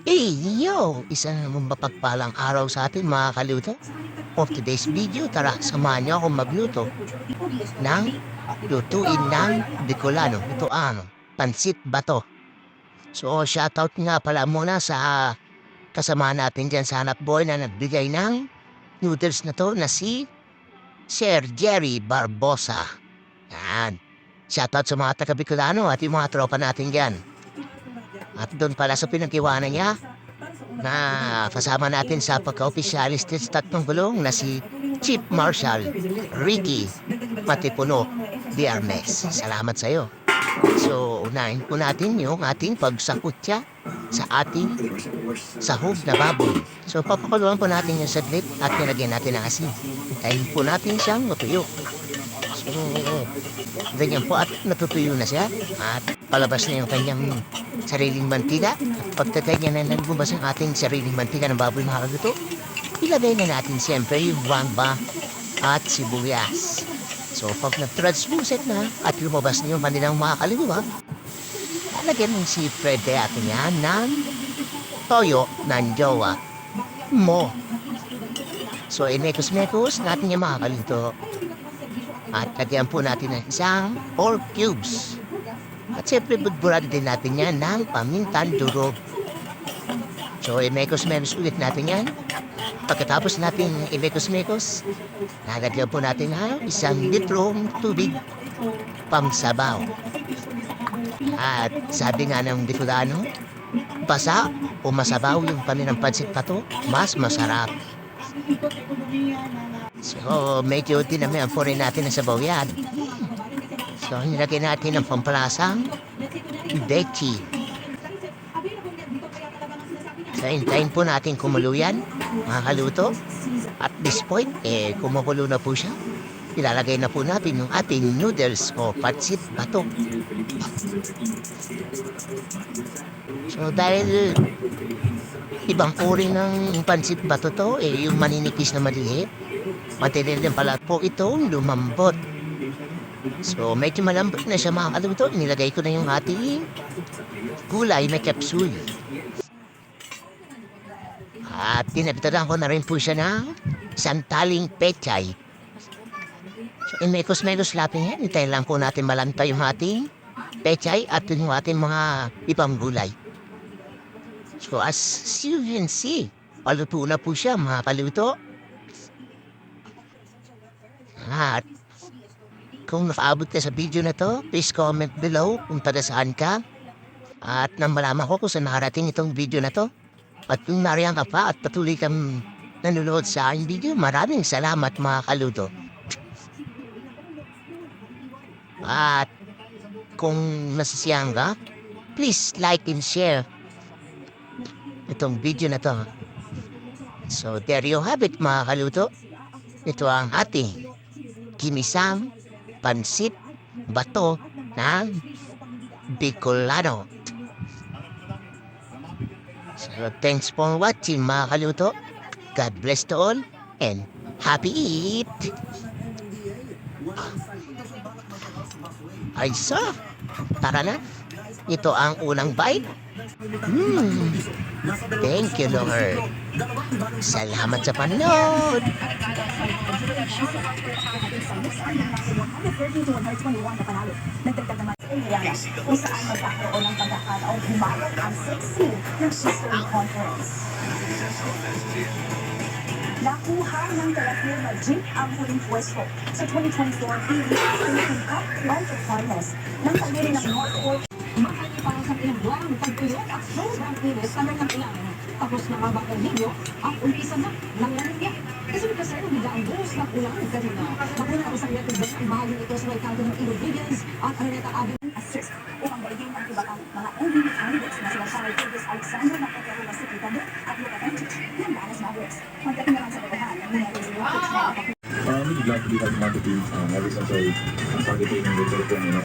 Hey, yo! Isa na namang mapagpalang araw sa atin mga kaluto. For today's video, tara, samahan niyo akong magluto ng lutuin ng Bicolano. Ito ang pansit bato. So, shoutout nga pala muna sa kasama natin dyan sa hanap boy na nagbigay ng noodles na to na si Sir Jerry Barbosa. Yan. Shoutout sa mga taga Bicolano at yung mga tropa natin dyan. At doon pala sa pinagkiwanan niya na kasama natin sa pagka-opisyalis tatlong gulong na si Chief Marshal Ricky Matipuno Diarmes. Salamat sa iyo. So, unahin po natin yung ating pagsakutya sa ating sahog na baboy. So, papakuluan po natin yung saglit at nilagyan natin ng asin. Hintayin po natin siyang matuyo. So, ganyan po at natutuyo na siya at palabas na yung kanyang sariling mantika. At pagkakanya na nagbubas ang ating sariling mantika ng baboy mga kaguto, ilagay na natin siyempre yung wangba at sibuyas. So pag nag-translucent na at lumabas na yung kanilang mga kaluluwa, lalagyan ng si Freddy atin yan ng toyo ng jowa mo. So inekos-mekos natin yung mga kalito. At lagyan po natin ng isang pork cubes. At siyempre, budburado din natin yan ng pamintan durog. So, imekos-mekos ulit natin yan. Pagkatapos natin imekos-mekos, nalagyan po natin ng isang litrong tubig pamsabaw. At sabi nga ng Bicolano, basa o masabaw yung kanilang pansit pato, mas masarap. So, medyo dinamihan po rin natin ang sabaw yan. So, nilagyan natin ng pampalasang Bechi. So, hintayin po natin kumulo yan, mga. At this point, eh, kumukulo na po siya. Ilalagay na po natin yung ating noodles o patsit bato. So, dahil ibang uri ng pansit bato to, eh, yung maninipis na maliit, material din pala po itong lumambot. So, medyo malambot na siya mga kaluto. Nilagay ko na yung ating gulay na capsule. At tinabitaran ko na rin po siya ng santaling pechay. So, imekos-mekos lapin yan. Hintayin lang po natin malanta yung ating pechay at yung ating mga ibang gulay. So, as you can see, paluto na po siya mga kaluto. At kung nakaabot ka sa video na to, please comment below kung taga saan ka. At nang malaman ko kung saan nakarating itong video na to. At kung nariyan ka pa at patuloy kang nanonood sa aking video, maraming salamat mga kaluto. At kung nasasiyang ka, please like and share itong video na to. So there you have it mga kaluto. Ito ang ating ginisang pansit bato ng Bicolano. So thanks for watching mga kaluto. God bless to all and happy eat! Ay so, tara na. Ito ang unang bite. Hmm. Thank you, Lord. Salamat sa panood. kung saan magkakaroon ng pagkakataong humayag ang sexy ng History Conference. Nakuha ng Kalapir na Jeep ang huling pwesto sa 2024 PBA Philippine Cup Life of Finals ng tagirin ng North Fork Makanya para sa ilang buwan, pagtulog at sobrang init sa ng ilan. Tapos na ba ang ninyo, ang umpisa na ng lamigya. Kasi kasi ang bigla ang buhos ng ulan kanina. Makuna ang isang yatin ang bahagi ito sa merkado ng Illuminans at Araneta Avenue. assist the beat. Um, ever since I started dating Victor, you know,